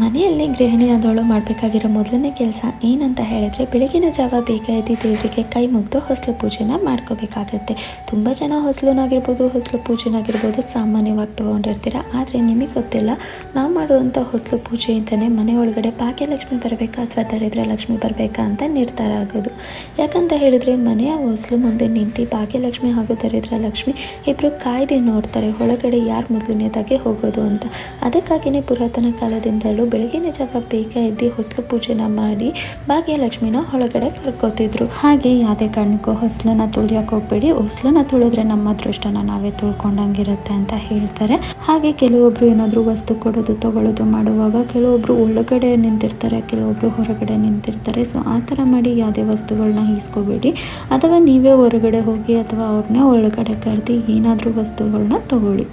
ಮನೆಯಲ್ಲಿ ಗೃಹಿಣಿಯಾದವಳು ಮಾಡಬೇಕಾಗಿರೋ ಮೊದಲನೇ ಕೆಲಸ ಏನಂತ ಹೇಳಿದ್ರೆ ಬೆಳಗಿನ ಜಾವ ಬೇಗ ದೇವರಿಗೆ ಕೈ ಮುಗಿದು ಹೊಸಲು ಪೂಜೆನ ಮಾಡ್ಕೋಬೇಕಾಗತ್ತೆ. ತುಂಬ ಜನ ಹೊಸಲುನಾಗಿರ್ಬೋದು, ಹೊಸಲು ಪೂಜೆನಾಗಿರ್ಬೋದು ಸಾಮಾನ್ಯವಾಗಿ ತೊಗೊಂಡಿರ್ತೀರ. ಆದರೆ ನಿಮಗೆ ಗೊತ್ತಿಲ್ಲ, ನಾವು ಮಾಡುವಂಥ ಹೊಸಲು ಪೂಜೆ ಅಂತಲೇ ಮನೆ ಒಳಗಡೆ ಭಾಗ್ಯಲಕ್ಷ್ಮಿ ಬರಬೇಕಾ ಅಥವಾ ದರಿದ್ರ ಲಕ್ಷ್ಮಿ ಬರಬೇಕಾ ಅಂತ ನಿರ್ಧಾರ ಆಗೋದು. ಯಾಕಂತ ಹೇಳಿದರೆ ಮನೆಯ ಹೊಸಲು ಮುಂದೆ ನಿಂತು ಭಾಗ್ಯಲಕ್ಷ್ಮಿ ಹಾಗೂ ದರಿದ್ರ ಲಕ್ಷ್ಮಿ ಇಬ್ಬರು ಕಾಯ್ದೆ ನೋಡ್ತಾರೆ, ಒಳಗಡೆ ಯಾರು ಮೊದಲನೇದಾಗಿ ಹೋಗೋದು ಅಂತ. ಅದಕ್ಕಾಗಿಯೇ ಪುರಾತನ ಕಾಲದಿಂದಲೂ ಬೆಳಗಿನ ಜಾವ ಬೇಗ ಎದ್ದು ಹೊಸಲು ಪೂಜೆನ ಮಾಡಿ ಭಾಗ್ಯಲಕ್ಷ್ಮಿನ ಒಳಗಡೆ ಕರ್ಕೋತಿದ್ರು. ಹಾಗೆ ಯಾವುದೇ ಕಾರಣಕ್ಕೂ ಹೊಸಲನ್ನ ತುಳಿಯಕ್ಕೆ ಹೋಗ್ಬೇಡಿ. ಹೊಸಲನ್ನ ತುಳಿದ್ರೆ ನಮ್ಮ ಅದೃಷ್ಟನ ನಾವೇ ತುಳ್ಕೊಂಡಂಗಿರುತ್ತೆ ಅಂತ ಹೇಳ್ತಾರೆ. ಹಾಗೆ ಕೆಲವೊಬ್ರು ಏನಾದರೂ ವಸ್ತು ಕೊಡೋದು, ತಗೊಳ್ಳೋದು ಮಾಡುವಾಗ ಕೆಲವೊಬ್ರು ಒಳಗಡೆ ನಿಂತಿರ್ತಾರೆ, ಕೆಲವೊಬ್ರು ಹೊರಗಡೆ ನಿಂತಿರ್ತಾರೆ. ಸೊ ಆ ಥರ ಮಾಡಿ ಯಾವುದೇ ವಸ್ತುಗಳನ್ನ ಈಸ್ಕೋಬೇಡಿ. ಅಥವಾ ನೀವೇ ಹೊರಗಡೆ ಹೋಗಿ ಅಥವಾ ಅವ್ರನ್ನೇ ಒಳಗಡೆ ಕರೆದು ಏನಾದರೂ ವಸ್ತುಗಳನ್ನ ತಗೊಳ್ಳಿ.